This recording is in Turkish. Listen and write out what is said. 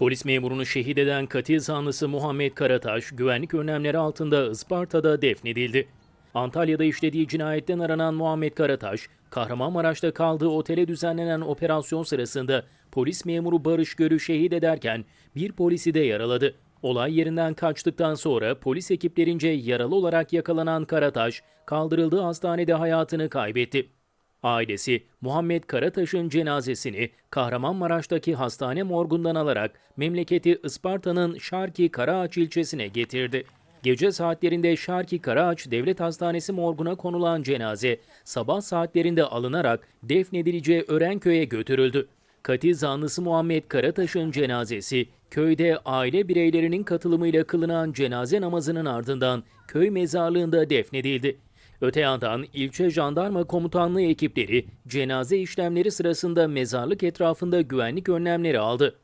Polis memurunu şehit eden katil zanlısı Muhammed Karataş, güvenlik önlemleri altında Isparta'da defnedildi. Antalya'da işlediği cinayetten aranan Muhammed Karataş, Kahramanmaraş'ta kaldığı otele düzenlenen operasyon sırasında polis memuru Barış Gör'ü şehit ederken bir polisi de yaraladı. Olay yerinden kaçtıktan sonra polis ekiplerince yaralı olarak yakalanan Karataş, kaldırıldığı hastanede hayatını kaybetti. Ailesi Muhammed Karataş'ın cenazesini Kahramanmaraş'taki hastane morgundan alarak memleketi Isparta'nın Şarki Karaağaç ilçesine getirdi. Gece saatlerinde Şarki Karaağaç Devlet Hastanesi morguna konulan cenaze sabah saatlerinde alınarak defnedileceği Örenköy'e götürüldü. Katil zanlısı Muhammed Karataş'ın cenazesi köyde aile bireylerinin katılımıyla kılınan cenaze namazının ardından köy mezarlığında defnedildi. Öte yandan ilçe jandarma komutanlığı ekipleri cenaze işlemleri sırasında mezarlık etrafında güvenlik önlemleri aldı.